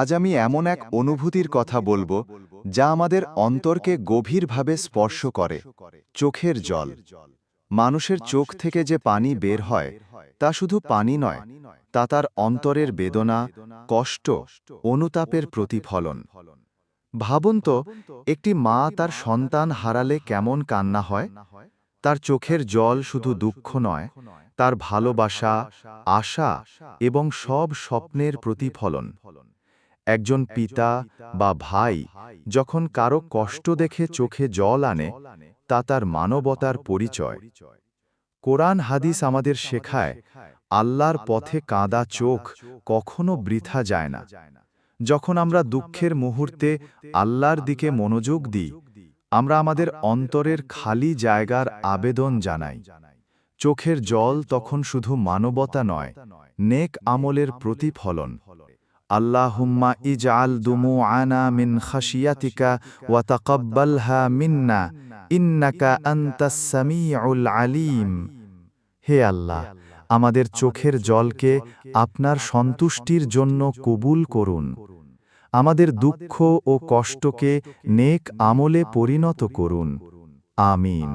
আজ আমি এমন এক অনুভূতির কথা বলব, যা আমাদের অন্তরকে গভীরভাবে স্পর্শ করে, চোখের জল। মানুষের চোখ থেকে যে পানি বের হয়, তা শুধু পানি নয়, তা তার অন্তরের বেদনা, কষ্ট, অনুতাপের প্রতিফলন। ভাবুন তো, একটি মা তার সন্তান হারালে কেমন কান্না হয়? তার চোখের জল শুধু দুঃখ নয়, তার ভালোবাসা, আশা এবং সব স্বপ্নের প্রতিফলন। একজন পিতা বা ভাই যখন কারও কষ্ট দেখে চোখে জল আনে তা তার মানবতার পরিচয়। কোরআন হাদিস আমাদের শেখায় আল্লাহর পথে কাঁদা চোখ কখনো বৃথা যায় না। যখন আমরা দুঃখের মুহূর্তে আল্লাহর দিকে মনোযোগ দিই আমরা আমাদের অন্তরের খালি জায়গার আবেদন জানাই। চোখের জল তখন শুধু মানবতা নয় নেক আমলের প্রতিফলন। আল্লাহুম্মা ইজআল দুমু আনা মিন খাশিয়াতিকা ওয়া তাকাব্বালহা মিন্না, ইন্নাকা আনতাস সামিউল আলিম। হে আল্লাহ, আমাদের চোখের জলকে আপনার সন্তুষ্টির জন্য কবুল করুন। আমাদের দুঃখ ও কষ্টকে নেক আমলে পরিণত করুন। আমিন।